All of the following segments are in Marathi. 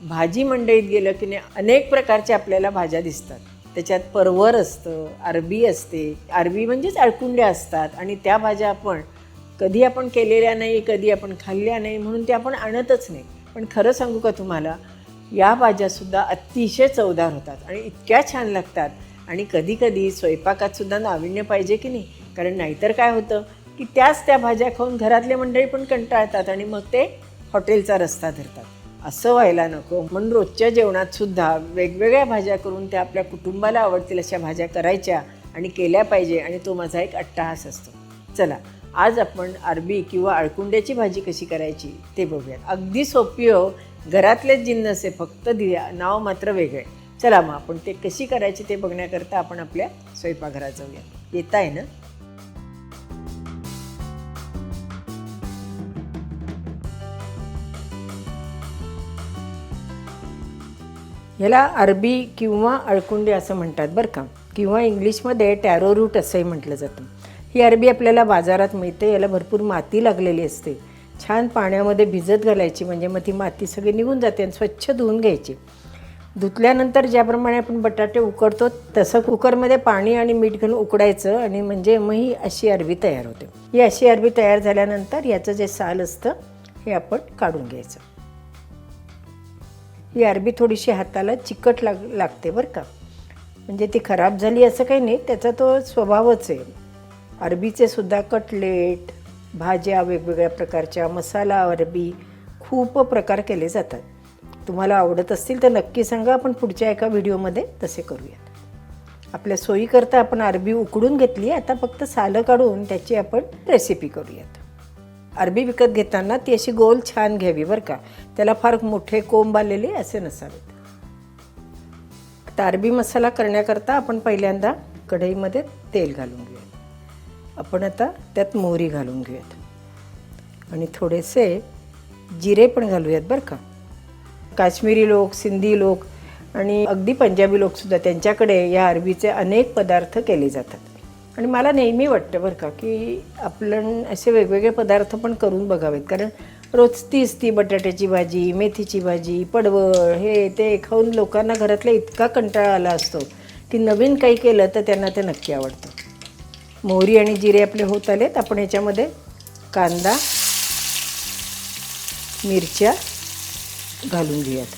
भाजी मंडईत गेलं की नाही अनेक प्रकारच्या आपल्याला भाज्या दिसतात. त्याच्यात परवर असतं अरबी असते. अरबी म्हणजेच अळकुंड्या असतात आणि त्या भाज्या आपण कधी आपण केलेल्या नाही कधी आपण खाल्ल्या नाही म्हणून त्या आपण आणतच नाही. पण खरं सांगू का तुम्हाला या भाज्यासुद्धा अतिशय चवदार होतात आणि इतक्या छान लागतात. आणि कधीकधी स्वयंपाकातसुद्धा नाविन्य पाहिजे की नाही? कारण नाहीतर काय होतं की त्याच त्या भाज्या खाऊन घरातले मंडळी पण कंटाळतात आणि मग ते हॉटेलचा रस्ता धरतात. असं व्हायला नको. म्हणून रोजच्या जेवणात सुद्धा वेगवेगळ्या भाज्या करून त्या आपल्या कुटुंबाला आवडतील अशा भाज्या करायच्या आणि केल्या पाहिजे आणि तो माझा एक अट्टाहास असतो. चला आज आपण अरबी किंवा अळकुंड्याची भाजी कशी करायची ते बघूयात. अगदी सोपी हो घरातलेच जिन्नस आहे फक्त दिया नाव मात्र वेगळे. चला मग आपण ते कशी करायची ते बघण्याकरता आपण आपल्या स्वयंपाकघरात जाऊया. येत आहे ना? ह्याला अरबी किंवा अळकुंडी असं म्हणतात बरं का. किंवा इंग्लिशमध्ये टॅरो रूट असंही म्हटलं जातं. ही अरबी आपल्याला बाजारात मिळते याला भरपूर माती लागलेली असते. छान पाण्यामध्ये भिजत घालायची म्हणजे मग ती माती सगळी निघून जाते आणि स्वच्छ धुवून घ्यायची. धुतल्यानंतर ज्याप्रमाणे आपण बटाटे उकडतो तसं कुकरमध्ये पाणी आणि मीठ घालून उकडायचं आणि म्हणजे मग ही अशी अरबी तयार होते. ही अशी अरबी तयार झाल्यानंतर याचं जे साल असतं हे आपण काढून घ्यायचं. ही अरबी थोडीशी हाताला चिकट लाग लागते बरं का. म्हणजे ती खराब झाली असं काही नाही त्याचा तो स्वभावच आहे. अरबीचे सुद्धा कटलेट भाज्या वेगवेगळ्या प्रकारच्या मसाला अरबी खूप प्रकार केले जातात. तुम्हाला आवडत असतील तर नक्की सांगा आपण पुढच्या एका व्हिडिओमध्ये तसे करूयात. आपल्या सोयीकरता आपण अरबी उकडून घेतली आता फक्त सालं काढून त्याची आपण रेसिपी करूयात. अरबी विकत घेताना ती अशी गोल छान घ्यावी बरं का. त्याला फार मोठे कोंब आलेले असे नसावेत. आता अरबी मसाला करण्याकरता आपण पहिल्यांदा कढईमध्ये तेल घालून घेऊयात. आपण आता त्यात मोहरी घालून घेऊयात. आणि थोडेसे जिरे पण घालूयात बरं का. काश्मीरी लोक सिंधी लोक आणि अगदी पंजाबी लोकसुद्धा त्यांच्याकडे या अरबीचे अनेक पदार्थ केले जातात. आणि मला नेहमी वाटतं बरं का की आपण असे वेगवेगळे पदार्थ पण करून बघावेत. कारण रोज तीच ती बटाट्याची भाजी मेथीची भाजी पडवळ हे ते खाऊन लोकांना घरातला इतका कंटाळा आला असतो की नवीन काही केलं तर त्यांना ते नक्की आवडतं. मोहरी आणि जिरे आपले होत आलेत. आपण याच्यामध्ये कांदा मिरच्या घालून घेऊयात.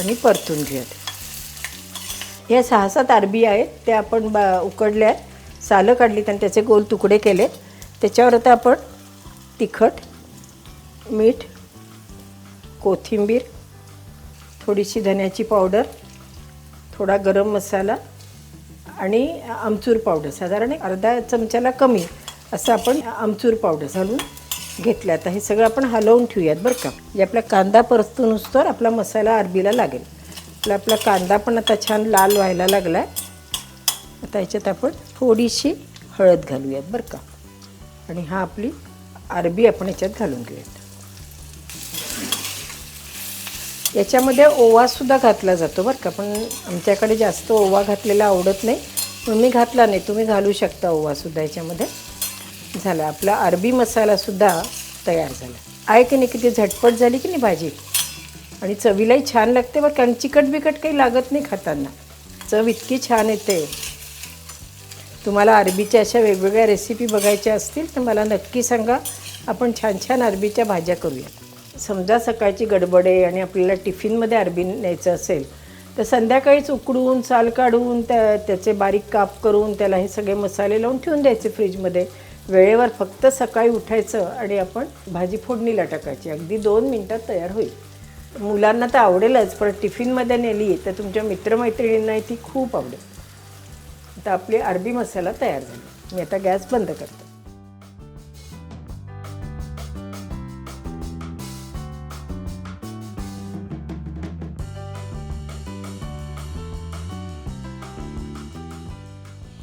आणि परतून घेऊयात. हे सहा सात अरबी आहेत ते आपण बा आहेत. सालं काढली आणि त्याचे गोल तुकडे केले. त्याच्यावर आता आपण तिखट मीठ कोथिंबीर थोडीशी धन्याची पावडर थोडा गरम मसाला आणि आमचूर पावडर. साधारण एक अर्धा चमच्याला कमी असं आपण आमचूर पावडर घालून घेतलं आता हे सगळं आपण हलवून ठेवूयात बरं का. म्हणजे आपला कांदा परतून तर आपला मसाला अरबीला लागेल. आपला आपला कांदा पण आता छान लाल व्हायला लागला आहे आता याच्यात आपण थोडीशी हळद घालूयात बरं का. आणि हा आपली अरबी आपण याच्यात घालून घेऊयात. याच्यामध्ये ओवासुद्धा घातला जातो बरं का पण आमच्याकडे जास्त ओवा घातलेला आवडत नाही. पण मी घातला नाही तुम्ही घालू शकता ओवासुद्धा याच्यामध्ये. झाला आपला अरबी मसालासुद्धा तयार झाला. आहे की नाही किती झटपट झाली की नाही भाजी? आणि चवीलाही छान लागते बरं कारण चिकट बिकट काही लागत नाही खाताना. चव इतकी छान येते. तुम्हाला अरबीच्या अशा वेगवेगळ्या रेसिपी बघायच्या असतील तर मला नक्की सांगा. आपण छान छान अरबीच्या भाज्या करूया. समजा सकाळची गडबड आहे आणि आपल्याला टिफिनमध्ये अरबी न्यायचं असेल तर संध्याकाळीच उकडून साल काढून त्या त्याचे बारीक काप करून त्याला हे सगळे मसाले लावून ठेवून द्यायचे फ्रीजमध्ये. वेळेवर फक्त सकाळी उठायचं आणि आपण भाजी फोडणीला टाकायची. अगदी दोन मिनटात तयार होईल. मुलांना तर आवडेलच पण टिफिनमध्ये नेली तर तुमच्या मित्रमैत्रिणींनाही ती खूप आवडेल. आता आपली अरबी मसाला तयार झाली. मी आता गॅस बंद करते.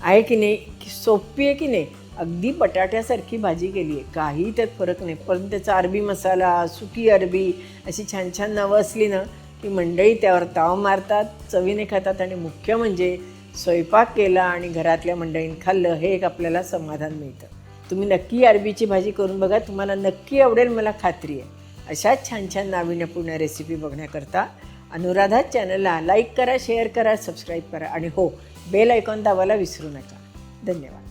आहे की नाही? सोपी आहे की नाही? अगदी बटाट्यासारखी भाजी केली आहे काही त्यात फरक नाही. पण त्याचा अरबी मसाला सुकी अरबी अशी छान छान नावं असली ना की मंडळी त्यावर ताव मारतात चवीने खातात आणि मुख्य म्हणजे स्वयंपाक केला आणि घरातल्या मंडळींनी खाल्लं हे एक आपल्याला समाधान मिळतं. तुम्ही नक्की अरबीची भाजी करून बघा. तुम्हाला नक्की आवडेल मला खात्री आहे. अशाच छान छान नाविन्यपूर्ण रेसिपी बघण्याकरता अनुराधा चॅनलला लाईक करा शेअर करा सबस्क्राईब करा आणि हो बेल ऐकॉन दाबायला विसरू नका. धन्यवाद.